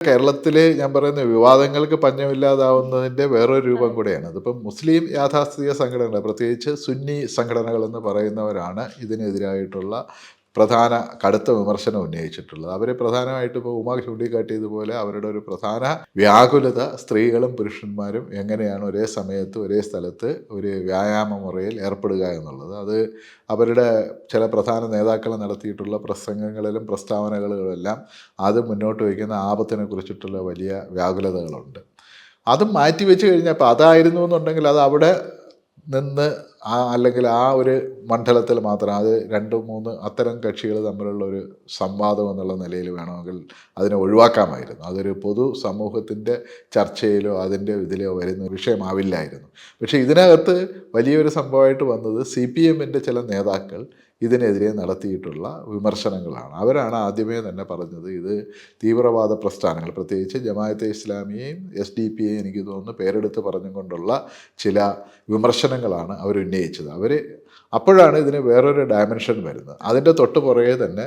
കേരളത്തിൽ ഞാൻ പറയുന്ന വിവാദങ്ങൾക്ക് പഞ്ഞമില്ലാതാവുന്നതിന്റെ വേറൊരു രൂപം കൂടെയാണ്. അതിപ്പം മുസ്ലിം യാഥാസ്ഥിതിക സംഘടനകൾ പ്രത്യേകിച്ച് സുന്നി സംഘടനകളെന്ന് പറയുന്നവരാണ് ഇതിനെതിരായിട്ടുള്ള പ്രധാന കടുത്ത വിമർശനം ഉന്നയിച്ചിട്ടുള്ളത്. അവരെ പ്രധാനമായിട്ട് ഇപ്പോൾ ഉമ ചൂണ്ടിക്കാട്ടിയതുപോലെ അവരുടെ ഒരു പ്രധാന വ്യാകുലത സ്ത്രീകളും പുരുഷന്മാരും എങ്ങനെയാണ് ഒരേ സമയത്ത് ഒരേ സ്ഥലത്ത് ഒരു വ്യായാമ മുറയിൽ ഏർപ്പെടുക എന്നുള്ളത്. അത് അവരുടെ ചില പ്രധാന നേതാക്കൾ നടത്തിയിട്ടുള്ള പ്രസംഗങ്ങളിലും പ്രസ്താവനകളിലുമെല്ലാം അത് മുന്നോട്ട് വയ്ക്കുന്ന ആപത്തിനെ കുറിച്ചിട്ടുള്ള വലിയ വ്യാകുലതകളുണ്ട്. അതും മാറ്റി വെച്ച് കഴിഞ്ഞപ്പോൾ അതായിരുന്നു എന്നുണ്ടെങ്കിൽ അത് അവിടെ നിന്ന് ആ അല്ലെങ്കിൽ ആ ഒരു മണ്ഡലത്തിൽ മാത്രം അത് രണ്ട് മൂന്ന് അത്തരം കക്ഷികൾ തമ്മിലുള്ള ഒരു സംവാദം എന്നുള്ള നിലയിൽ വേണമെങ്കിൽ അതിനെ ഒഴിവാക്കാമായിരുന്നു. അതൊരു പൊതു സമൂഹത്തിന്റെ ചർച്ചയിലോ അതിന്റെ ഇതിലോ വരുന്ന വിഷയമാവില്ലായിരുന്നു. പക്ഷേ ഇതിനകത്ത് വലിയൊരു സംഭവമായിട്ട് വന്നത് സി പി എമ്മിന്റെ ചില നേതാക്കൾ ഇതിനെതിരെ നടത്തിയിട്ടുള്ള വിമർശനങ്ങളാണ്. അവരാണ് ആദ്യമേ തന്നെ പറഞ്ഞത് ഇത് തീവ്രവാദ പ്രസ്ഥാനങ്ങൾ. പ്രത്യേകിച്ച് ജമാഅത്തെ ഇസ്ലാമിയെയും എസ് ഡി പി എയും എനിക്ക് തോന്നുന്നു പേരെടുത്ത് പറഞ്ഞുകൊണ്ടുള്ള ചില വിമർശനങ്ങളാണ് അവർ ഉന്നയിച്ചത്. അവർ അപ്പോഴാണ് ഇതിന് വേറൊരു ഡയമെൻഷൻ വരുന്നത്. അതിന്റെ തൊട്ട് പുറകെ തന്നെ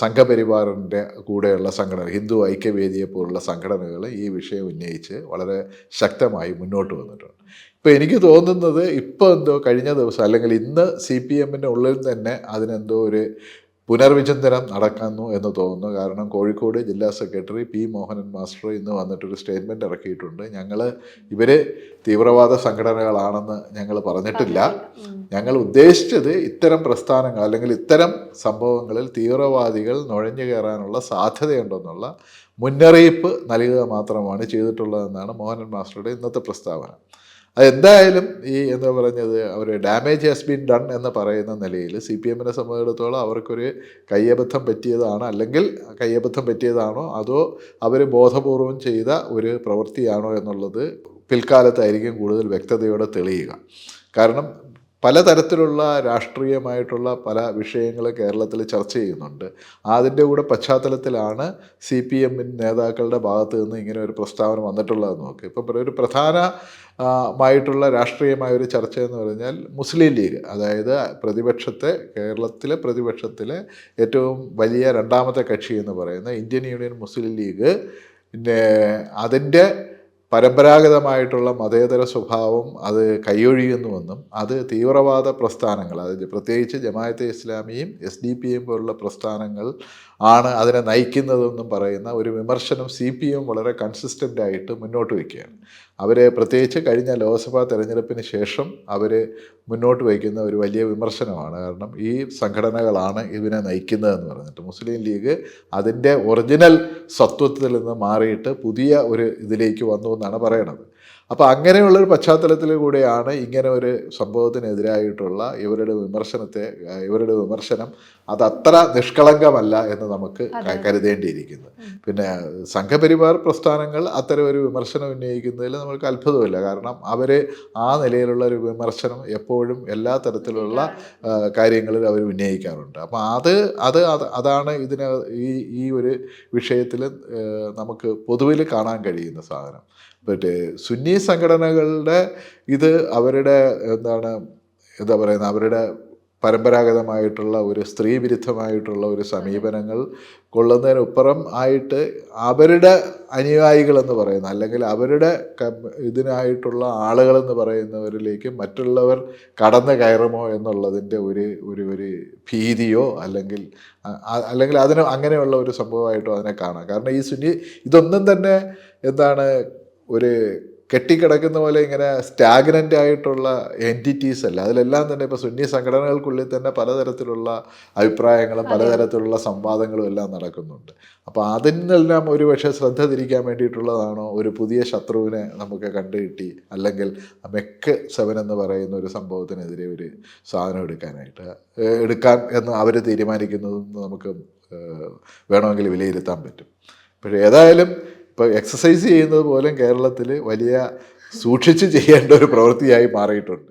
സംഘപരിവാറിന്റെ കൂടെയുള്ള സംഘടന ഹിന്ദു ഐക്യവേദിയെ പോലുള്ള സംഘടനകൾ ഈ വിഷയം ഉന്നയിച്ച് വളരെ ശക്തമായി മുന്നോട്ട് വന്നിട്ടുണ്ട്. ഇപ്പോൾ എനിക്ക് തോന്നുന്നത് ഇപ്പോൾ എന്തോ കഴിഞ്ഞ ദിവസം അല്ലെങ്കിൽ ഇന്ന് സി പി എമ്മിന്റെ ഉള്ളിൽ തന്നെ അതിനെന്തോ ഒരു പുനർവിചിന്തനം നടക്കുന്നു എന്ന് തോന്നുന്നു. കാരണം കോഴിക്കോട് ജില്ലാ സെക്രട്ടറി പി മോഹനൻ മാസ്റ്റർ ഇന്ന് വന്നിട്ടൊരു സ്റ്റേറ്റ്മെന്റ് ഇറക്കിയിട്ടുണ്ട്. ഞങ്ങൾ ഇവർ തീവ്രവാദ സംഘടനകളാണെന്ന് ഞങ്ങൾ പറഞ്ഞിട്ടില്ല. ഞങ്ങൾ ഉദ്ദേശിച്ചത് ഇത്തരം പ്രസ്ഥാനങ്ങൾ അല്ലെങ്കിൽ ഇത്തരം സംഭവങ്ങളിൽ തീവ്രവാദികൾ നുഴഞ്ഞു കയറാനുള്ള സാധ്യതയുണ്ടെന്നുള്ള മുന്നറിയിപ്പ് നൽകുക മാത്രമാണ് ചെയ്തിട്ടുള്ളതെന്നാണ് മോഹനൻ മാസ്റ്ററുടെ ഇന്നത്തെ പ്രസ്താവന. അതെന്തായാലും ഈ എന്ന് പറഞ്ഞത് അവർ ഡാമേജ് ഹാസ് ബീൻ ഡൺ എന്ന് പറയുന്ന നിലയിൽ സി പി എമ്മിനെ സംബന്ധിച്ചിടത്തോളം അവർക്കൊരു കയ്യബദ്ധം പറ്റിയതാണ്? അല്ലെങ്കിൽ കയ്യബദ്ധം പറ്റിയതാണോ? അതോ അവർ ബോധപൂർവം ചെയ്ത ഒരു പ്രവൃത്തിയാണോ എന്നുള്ളത് പിൽക്കാലത്തായിരിക്കും കൂടുതൽ വ്യക്തതയോടെ തെളിയുക. കാരണം പലതരത്തിലുള്ള രാഷ്ട്രീയമായിട്ടുള്ള പല വിഷയങ്ങൾ കേരളത്തിൽ ചർച്ച ചെയ്യുന്നുണ്ട്. അതിന്റെ കൂടെ പശ്ചാത്തലത്തിലാണ് സി പി എമ്മിൻ നേതാക്കളുടെ ഭാഗത്ത് നിന്ന് ഇങ്ങനെ ഒരു പ്രസ്താവന വന്നിട്ടുള്ളതെന്ന് നോക്കി. ഇപ്പം ഒരു പ്രധാന ആ, മായിട്ടുള്ള രാഷ്ട്രീയമായ ഒരു ചർച്ച എന്ന് പറഞ്ഞാൽ മുസ്ലിം ലീഗ്. അതായത് പ്രതിപക്ഷത്തെ കേരളത്തിലെ പ്രതിപക്ഷത്തിലെ ഏറ്റവും വലിയ രണ്ടാമത്തെ കക്ഷി എന്ന് പറയുന്ന ഇന്ത്യൻ യൂണിയൻ മുസ്ലിം ലീഗ് പിന്നെ അതിന്റെ പരമ്പരാഗതമായിട്ടുള്ള മതേതര സ്വഭാവം അത് കൈയൊഴിയുന്നുവെന്നും അത് തീവ്രവാദ പ്രസ്ഥാനങ്ങൾ അത് പ്രത്യേകിച്ച് ജമായത്തെ ഇസ്ലാമിയും എസ് ഡി പി എം പോലുള്ള പ്രസ്ഥാനങ്ങൾ ആണ് അതിനെ നയിക്കുന്നതെന്നും പറയുന്ന ഒരു വിമർശനം സി പി എം വളരെ കൺസിസ്റ്റന്റ് ആയിട്ട് മുന്നോട്ട് വയ്ക്കുകയാണ്. അവർ പ്രത്യേകിച്ച് കഴിഞ്ഞ ലോക്സഭാ തെരഞ്ഞെടുപ്പിന് ശേഷം അവർ മുന്നോട്ട് വയ്ക്കുന്ന ഒരു വലിയ വിമർശനമാണ്. കാരണം ഈ സംഘടനകളാണ് ഇതിനെ നയിക്കുന്നതെന്ന് പറഞ്ഞിട്ട്. മുസ്ലിം ലീഗ് അതിന്റെ ഒറിജിനൽ സത്വത്തിൽ നിന്ന് മാറിയിട്ട് പുതിയ ഒരു ഇതിലേക്ക് വന്നു എന്നാണ് പറയണത്. അപ്പോൾ അങ്ങനെയുള്ളൊരു പശ്ചാത്തലത്തിൽ കൂടെയാണ് ഇങ്ങനെ ഒരു സംഭവത്തിനെതിരായിട്ടുള്ള ഇവരുടെ വിമർശനത്തെ ഇവരുടെ വിമർശനം അത് അത്ര നിഷ്കളങ്കമല്ല എന്ന് നമുക്ക് കരുതേണ്ടിയിരിക്കുന്നു. പിന്നെ സംഘപരിവാർ പ്രസ്ഥാനങ്ങൾ അത്തരം ഒരു വിമർശനം ഉന്നയിക്കുന്നതിൽ നമുക്ക് അത്ഭുതമില്ല. കാരണം അവർ ആ നിലയിലുള്ള ഒരു വിമർശനം എപ്പോഴും എല്ലാ തരത്തിലുള്ള കാര്യങ്ങളിൽ അവർ ഉന്നയിക്കാറുണ്ട്. അപ്പോൾ അത് അത് അത് അതാണ് ഇതിന് ഈ ഈ ഒരു വിഷയത്തിൽ നമുക്ക് പൊതുവിൽ കാണാൻ കഴിയുന്ന സാധനം. മറ്റേ സുന്നി സംഘടനകളുടെ ഇത് അവരുടെ എന്താണ് എന്താ പറയുന്നത് അവരുടെ പരമ്പരാഗതമായിട്ടുള്ള ഒരു സ്ത്രീ വിരുദ്ധമായിട്ടുള്ള ഒരു സമീപനങ്ങൾ കൊള്ളുന്നതിനപ്പുറം ആയിട്ട് അവരുടെ അനുയായികളെന്ന് പറയുന്ന അല്ലെങ്കിൽ അവരുടെ ഇതിനായിട്ടുള്ള ആളുകളെന്ന് പറയുന്നവരിലേക്ക് മറ്റുള്ളവർ കടന്നു കയറുമോ എന്നുള്ളതിന്റെ ഒരു ഒരു ഒരു ഭീതിയോ അല്ലെങ്കിൽ അല്ലെങ്കിൽ അതിന് അങ്ങനെയുള്ള ഒരു സംഭവമായിട്ടോ അതിനെ കാണാം. കാരണം ഈ സുനി ഇതൊന്നും തന്നെ എന്താണ് ഒരു കെട്ടിക്കിടക്കുന്ന പോലെ ഇങ്ങനെ സ്റ്റാഗ്നന്റ് ആയിട്ടുള്ള എന്റിറ്റീസ് അല്ല. അതിലെല്ലാം തന്നെ ഇപ്പോൾ സുന്നി സംഘടനകൾക്കുള്ളിൽ തന്നെ പലതരത്തിലുള്ള അഭിപ്രായങ്ങളും പലതരത്തിലുള്ള സംവാദങ്ങളും എല്ലാം നടക്കുന്നുണ്ട്. അപ്പോൾ അതിനെല്ലാം ഒരു പക്ഷേ ശ്രദ്ധ തിരിക്കാൻ വേണ്ടിയിട്ടുള്ളതാണോ ഒരു പുതിയ ശത്രുവിനെ നമുക്ക് കണ്ടുകിട്ടി അല്ലെങ്കിൽ മെക്ക് സെവൻ എന്ന് പറയുന്ന ഒരു സംഭവത്തിനെതിരെ ഒരു സാധനം എടുക്കാനായിട്ട് എടുക്കാൻ എന്ന് അവർ തീരുമാനിക്കുന്നതെന്ന് നമുക്ക് വേണമെങ്കിൽ വിലയിരുത്താൻ പറ്റും. പക്ഷേ ഏതായാലും ഇപ്പോൾ എക്സസൈസ് ചെയ്യുന്നത് പോലും കേരളത്തിൽ വലിയ സൂക്ഷിച്ച് ചെയ്യേണ്ട ഒരു പ്രവൃത്തിയായി മാറിയിട്ടുണ്ട്.